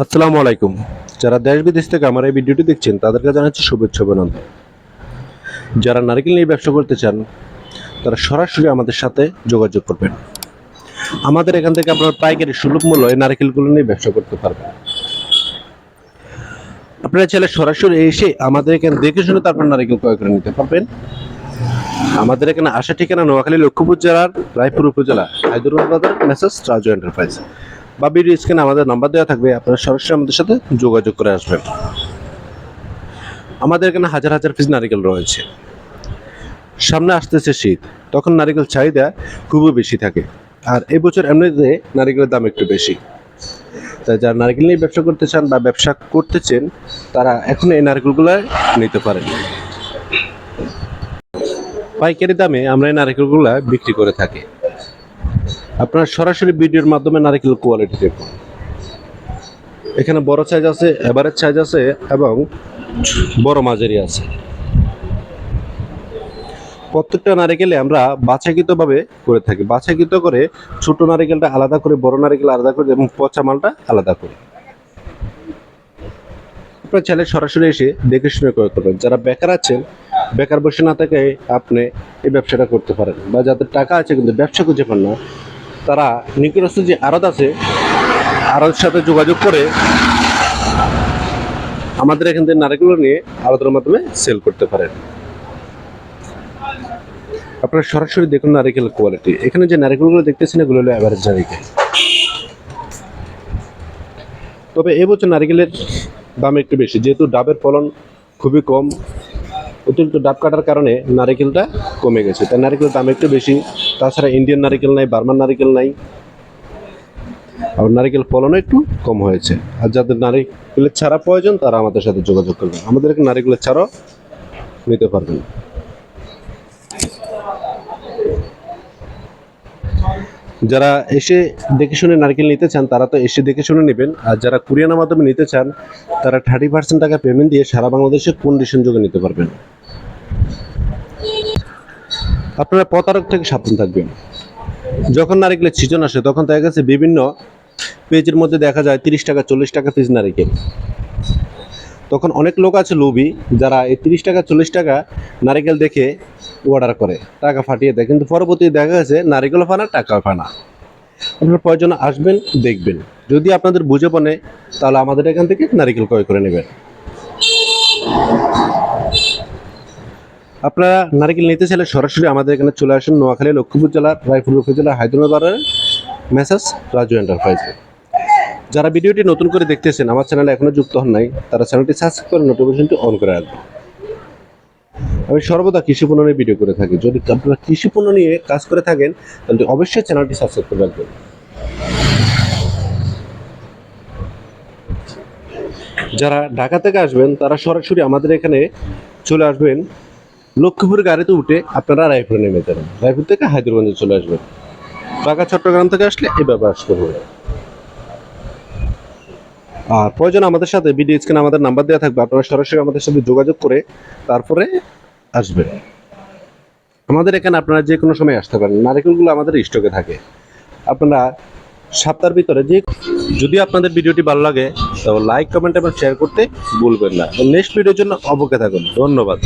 আসসালামু আলাইকুম। যারা দেশ বিদেশ থেকে আমার এই ভিডিওটি দেখছেন, তাদেরকে জানাচ্ছি শুভেচ্ছা অভিনন্দন। যারা নারকেল নিয়ে ব্যবসা করতে চান, তারা সরাসরি আমাদের সাথে যোগাযোগ করবেন। আমাদের এখান থেকে আপনারা পাইকারি সুলভ মূল্য এই নারকেলগুলো নিয়ে ব্যবসা করতে পারবেন। আপনারা চাইলে সরাসরি এসে আমাদের এখানে দেখে শুনে তারপর নারকেল ক্রয় করে নিতে পারবেন। আমাদের এখানে আসা ঠিকানা নোয়াখালী লক্ষ্মীপুর জেলার রায়পুর উপজেলা হায়দরাবাদ বাজার মেসেজ রাজু এন্টারপ্রাইজ। বা ভিডিও স্ক্রিনে আমাদের নাম্বার দেওয়া থাকবে, আপনারা সরাসরি আমাদের সাথে যোগাযোগ করে আসবেন। আমাদের এখানে হাজার হাজার পিস নারিকেল রয়েছে। সামনে আসতেছে শীত, তখন নারিকেল চাহিদা খুবই বেশি থাকে। আর এবছর এমনিতে নারিকেলের দাম একটু বেশি। তাই যারা নারকেল নিয়ে ব্যবসা করতে চান বা ব্যবসা করতেছেন তারা এখন এই নারকেলগুলো নিতে পারেন। পাইকারি দামে আমরা এই নারকেলগুলো বিক্রি করে থাকি। আপনার সরাসরি ভিডিওর মাধ্যমে নারকেল কোয়ালিটি দেখুন। এখানে বড় সাইজ আছে এভারেজ সাইজ আছে এবং বড় মাঝারি আছে। প্রত্যেকটা নারিকেলে আমরা বাছাকৃতভাবে করে থাকি। বাছাকৃত করে ছোট নারিকেলটা আলাদা করে, বড় নারিকেল আলাদা করে এবং পচা মালটা আলাদা করে। আপনার ছেলে সরাসরি এসে দেখে শুনে ক্রয় করবেন যারা বেকার আছেন, বেকার বসে না থেকে আপনি এই ব্যবসাটা করতে পারেন। বা যাদের টাকা আছে কিন্তু ব্যবসা খুঁজে পান না তারা নিকটস্থ যে আড়ত আছে আড়তের সাথে যোগাযোগ করে আমাদের এখান থেকে নারকেলগুলো নিয়ে আড়তের মাধ্যমে সেল করতে পারেন আপনারা সরাসরি দেখুন নারিকেল কোয়ালিটি এখানে যে নারিকেলগুলো দেখতেছেন এগুলো হলো অ্যাভারেজ নারিকেল তবে এবছর নারিকেলের দাম একটু বেশি, যেহেতু ডাবের ফলন খুবই কম অতিরিক্ত ডাব কাটার কারণে নারিকেলটা কমে গেছে। তাই নারিকেলের দাম একটু বেশি। তাছাড়া ইন্ডিয়ান নারিকেল নাই বার্মান নারিকেল নাই। আর নারিকেল ফলনও একটু কম হয়েছে। আর যাদের নারিকেলের ছাড়া প্রয়োজন, তারা আমাদের সাথে যোগাযোগ করবেন। আমাদের নারিকেলের ছাড়াও নিতে পারবেন। যারা এসে দেখে শুনে নারকেল নিতে চান, তারা তো এসে দেখে শুনে নেবেন। আর যারা কুরিয়ানের মাধ্যমে নিতে চান, তারা থার্টি পার্সেন্ট টাকা পেমেন্ট দিয়ে সারা বাংলাদেশে কন্ডিশন যোগে নিতে পারবেন। আপনারা প্রতারক থেকে সাবধান থাকবেন। যখন নারিকেলের সিজন আসে, তখন দেখা গেছে বিভিন্ন পেজের মধ্যে দেখা যায় তিরিশ টাকা, চল্লিশ টাকা পিস নারিকেল তখন অনেক লোক আছে লোভী, যারা এই তিরিশ টাকা, চল্লিশ টাকা নারিকেল দেখে অর্ডার করে, টাকা ফাটিয়ে দেয়। কিন্তু পরবর্তী দেখা গেছে নারিকেলও ফানা, টাকাও ফানা। আপনার প্রয়োজন আসবেন, দেখবেন। যদি আপনাদের বুঝে পড়ে তাহলে আমাদের এখান থেকে নারিকেল ক্রয় করে নেবেন। আপনারা নারিকেল নিতে চাইলে সরাসরি আমাদের এখানে চলে আসুন নোয়াখালী, লক্ষ্মীপুর জেলার রায়পুর উপজেলা হায়দ্রাবাদ মেসাস রাজু এন্টারপ্রাইজ। যারা ভিডিওটি নতুন করে দেখতেছেন, আমার চ্যানেলে এখনও যুক্ত হন নাই, তারা চ্যানেলটি সাবস্ক্রাইব করে নোটিফিকেশনটি অন করে রাখবেন। আমি সর্বদা কৃষি পণ্য নিয়ে ভিডিও করে থাকি। যদি আপনারা কৃষি পণ্য নিয়ে কাজ করে থাকেন, তাহলে অবশ্যই চ্যানেলটি সাবস্ক্রাইব করে রাখবেন। যারা ঢাকা থেকে আসবেন, তারা সরাসরি আমাদের এখানে চলে আসবেন লক্ষ্মীপুর গাড়িতে উঠে আপনারা রায়পুরে নেমে যাবেন। রায়পুর থেকে হায়দ্রাবাদে চলে আসবেন। ঢাকা, চট্টগ্রাম থেকে আসলে এভাবে আসতে হবে। আর প্রয়োজন আমাদের সাথে, ভিডিও স্ক্রিনে আমাদের নাম্বার দেওয়া থাকবে। আপনারা সরাসরি আমাদের সাথে যোগাযোগ করে তারপরে আসবেন। আমাদের এখানে আপনারা যে কোনো সময় আসতে পারেন। নারিকেলগুলো আমাদের স্টকে থাকে। আপনারা সপ্তাহের ভিতরে যে যদি আপনাদের ভিডিওটি ভালো লাগে তবে লাইক, কমেন্ট এবং শেয়ার করতে ভুলবেন না। নেক্সট ভিডিওর জন্য অপেক্ষা থাকুন। ধন্যবাদ।